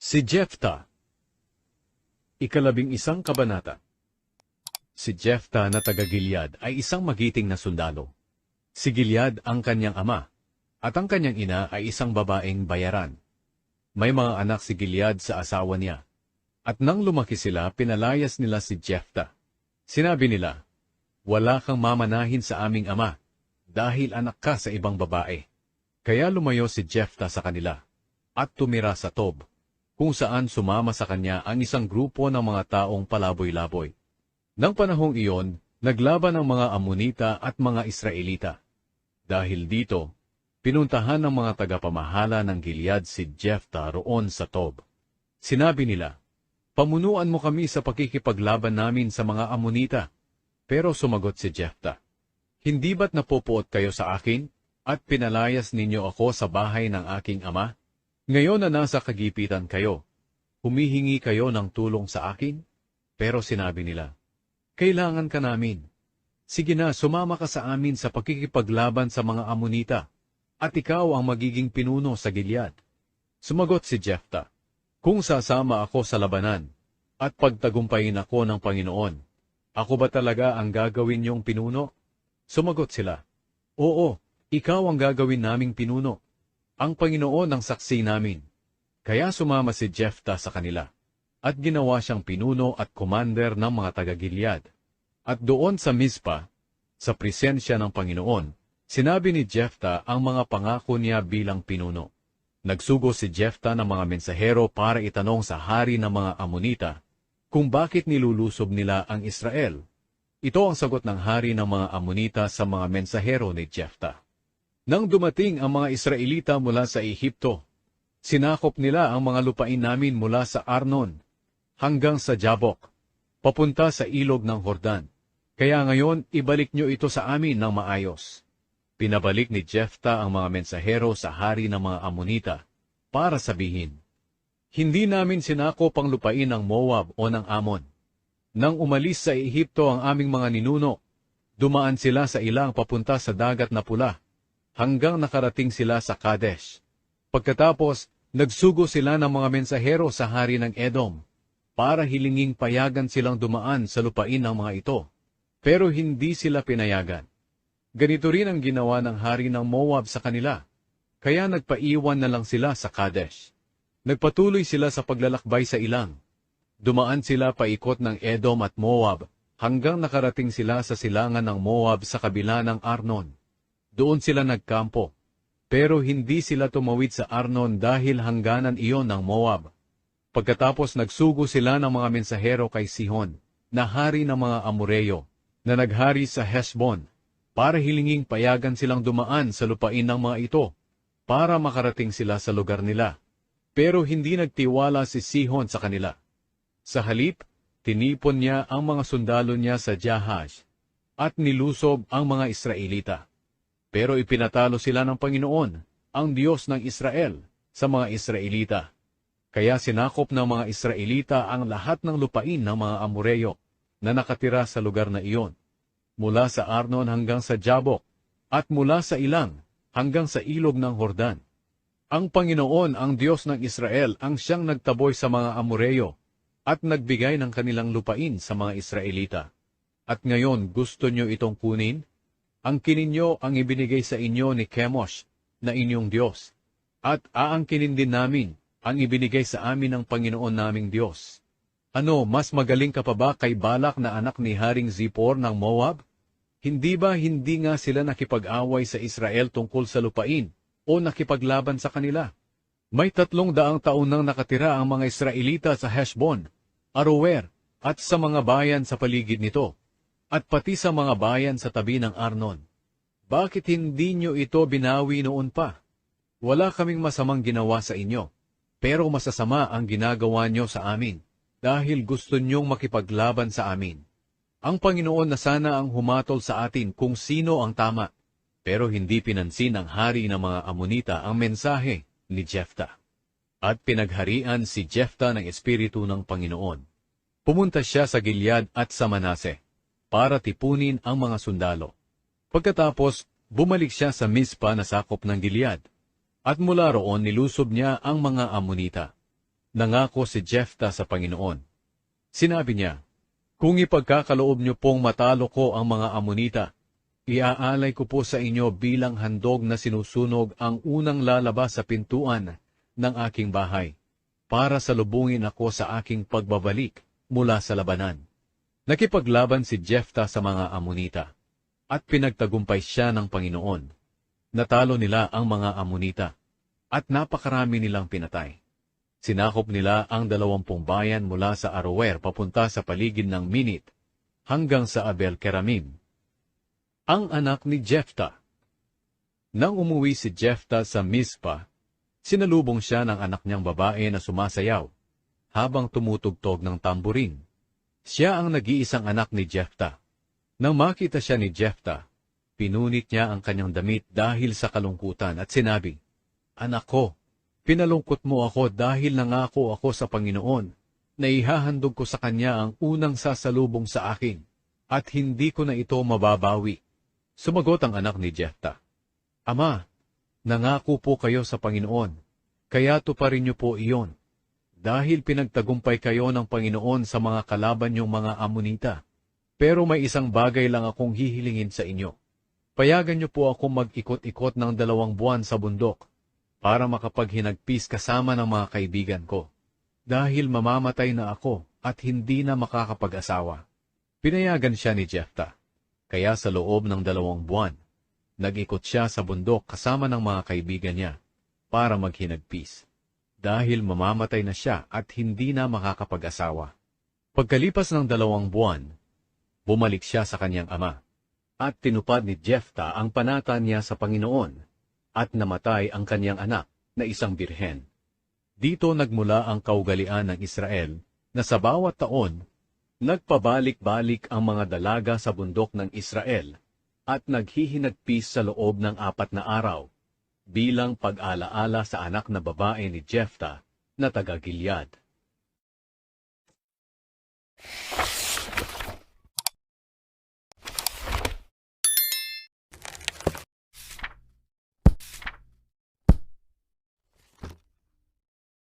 Si Jephthah Ikalabing isang kabanata Si Jephthah na taga-Gilead ay isang magiting na sundalo. Si Gilead ang kanyang ama, at ang kanyang ina ay isang babaeng bayaran. May mga anak si Gilead sa asawa niya. At nang lumaki sila, pinalayas nila si Jephthah. Sinabi nila, Wala kang mamanahin sa aming ama, dahil anak ka sa ibang babae. Kaya lumayo si Jephthah sa kanila, at tumira sa Tob, kung saan sumama sa kanya ang isang grupo ng mga taong palaboy-laboy. Nang panahong iyon, naglaban ang mga Amonita at mga Israelita. Dahil dito, pinuntahan ng mga tagapamahala ng Gilead si Jephthah roon sa Tob. Sinabi nila, Pamunuan mo kami sa pakikipaglaban namin sa mga Amonita. Pero sumagot si Jephthah, Hindi ba't napupuot kayo sa akin, at pinalayas ninyo ako sa bahay ng aking ama? Ngayon na nasa kagipitan kayo, humihingi kayo ng tulong sa akin? Pero sinabi nila, Kailangan ka namin. Sige na, sumama ka sa amin sa pakikipaglaban sa mga Amonita, at ikaw ang magiging pinuno sa Gilead. Sumagot si Jephthah, Kung sasama ako sa labanan, at pagtagumpayin ako ng Panginoon, ako ba talaga ang gagawin niyong pinuno? Sumagot sila, Oo, ikaw ang gagawin naming pinuno. Ang Panginoon ang saksi namin. Kaya sumama si Jephthah sa kanila, at ginawa siyang pinuno at commander ng mga taga-Gilead. At doon sa Mizpa, sa presensya ng Panginoon, sinabi ni Jephthah ang mga pangako niya bilang pinuno. Nagsugo si Jephthah ng mga mensahero para itanong sa hari ng mga Amonita kung bakit nilulusob nila ang Israel. Ito ang sagot ng hari ng mga Amonita sa mga mensahero ni Jephthah. Nang dumating ang mga Israelita mula sa Ehipto, sinakop nila ang mga lupain namin mula sa Arnon hanggang sa Jabok, papunta sa ilog ng Hordan. Kaya ngayon, ibalik nyo ito sa amin ng maayos. Pinabalik ni Jephthah ang mga mensahero sa hari ng mga Amonita para sabihin, Hindi namin sinakop ang lupain ng Moab o ng Amon. Nang umalis sa Ehipto ang aming mga ninuno, dumaan sila sa ilang papunta sa dagat na pula, hanggang nakarating sila sa Kadesh. Pagkatapos, nagsugo sila ng mga mensahero sa hari ng Edom, para hilinging payagan silang dumaan sa lupain ng mga ito. Pero hindi sila pinayagan. Ganito rin ang ginawa ng hari ng Moab sa kanila, kaya nagpaiwan na lang sila sa Kadesh. Nagpatuloy sila sa paglalakbay sa ilang. Dumaan sila paikot ng Edom at Moab hanggang nakarating sila sa silangan ng Moab sa kabila ng Arnon. Doon sila nagkampo, pero hindi sila tumawid sa Arnon dahil hangganan iyon ng Moab. Pagkatapos nagsugo sila ng mga mensahero kay Sihon, na hari ng mga Amoreyo, na naghari sa Hesbon, para hilinging payagan silang dumaan sa lupain ng mga ito, para makarating sila sa lugar nila. Pero hindi nagtiwala si Sihon sa kanila. Sa halip, tinipon niya ang mga sundalo niya sa Jahash, at nilusob ang mga Israelita. Pero ipinatalo sila ng Panginoon, ang Diyos ng Israel, sa mga Israelita. Kaya sinakop ng mga Israelita ang lahat ng lupain ng mga Amoreyo na nakatira sa lugar na iyon, mula sa Arnon hanggang sa Jabok, at mula sa Ilang hanggang sa ilog ng Hordan. Ang Panginoon, ang Diyos ng Israel, ang siyang nagtaboy sa mga Amoreyo at nagbigay ng kanilang lupain sa mga Israelita. At ngayon gusto nyo itong kunin? Ang kininyo ang ibinigay sa inyo ni Chemosh na inyong Diyos, at aangkinin din namin ang ibinigay sa amin ng Panginoon naming Diyos. Ano, mas magaling ka pa ba kay Balak na anak ni Haring Zippor ng Moab? Hindi ba hindi nga sila nakipag-away sa Israel tungkol sa lupain o nakipaglaban sa kanila? May tatlong daang taon nang nakatira ang mga Israelita sa Heshbon, Arower, at sa mga bayan sa paligid nito, at pati sa mga bayan sa tabi ng Arnon. Bakit hindi nyo ito binawi noon pa? Wala kaming masamang ginawa sa inyo, pero masasama ang ginagawa nyo sa amin, dahil gusto nyong makipaglaban sa amin. Ang Panginoon na sana ang humatol sa atin kung sino ang tama, pero hindi pinansin ng hari ng mga Amonita ang mensahe ni Jephthah. At pinagharian si Jephthah ng Espiritu ng Panginoon. Pumunta siya sa Gilead at sa Manase para tipunin ang mga sundalo. Pagkatapos, bumalik siya sa Mizpa na sakop ng Gilead, at mula roon nilusob niya ang mga Amonita. Nangako si Jephthah sa Panginoon. Sinabi niya, Kung ipagkakaloob niyo pong matalo ko ang mga Amonita, iaalay ko po sa inyo bilang handog na sinusunog ang unang lalabas sa pintuan ng aking bahay, para salubungin ako sa aking pagbabalik mula sa labanan. Nakipaglaban si Jephthah sa mga Amonita, at pinagtagumpay siya ng Panginoon. Natalo nila ang mga Amonita, at napakarami nilang pinatay. Sinakop nila ang dalawampung bayan mula sa Aroer papunta sa paligid ng Minit hanggang sa Abel Keramim. Ang anak ni Jephthah Nang umuwi si Jephthah sa Mizpah, sinalubong siya ng anak niyang babae na sumasayaw habang tumutugtog ng tamburin. Siya ang nag-iisang anak ni Jephthah. Nang makita siya ni Jephthah, pinunit niya ang kanyang damit dahil sa kalungkutan at sinabi, Anak ko, pinalungkot mo ako dahil nangako ako sa Panginoon na ihahandog ko sa Kanya ang unang sasalubong sa akin at hindi ko na ito mababawi. Sumagot ang anak ni Jephthah, Ama, nangako po kayo sa Panginoon, kaya tuparin niyo po iyon, dahil pinagtagumpay kayo ng Panginoon sa mga kalaban niyong mga Amonita. Pero may isang bagay lang akong hihilingin sa inyo. Payagan niyo po ako mag-ikot-ikot ng dalawang buwan sa bundok para makapaghinagpis kasama ng mga kaibigan ko. Dahil mamamatay na ako at hindi na makakapag-asawa. Pinayagan siya ni Jephthah. Kaya sa loob ng dalawang buwan, nag-ikot siya sa bundok kasama ng mga kaibigan niya para maghinagpis. Dahil mamamatay na siya at hindi na makakapag-asawa. Pagkalipas ng dalawang buwan, bumalik siya sa kanyang ama. At tinupad ni Jephthah ang panata niya sa Panginoon at namatay ang kanyang anak na isang birhen. Dito nagmula ang kaugalian ng Israel na sa bawat taon, nagpabalik-balik ang mga dalaga sa bundok ng Israel at naghihinagpis sa loob ng apat na araw bilang pag-alaala sa anak na babae ni Jephthah na taga Gilead.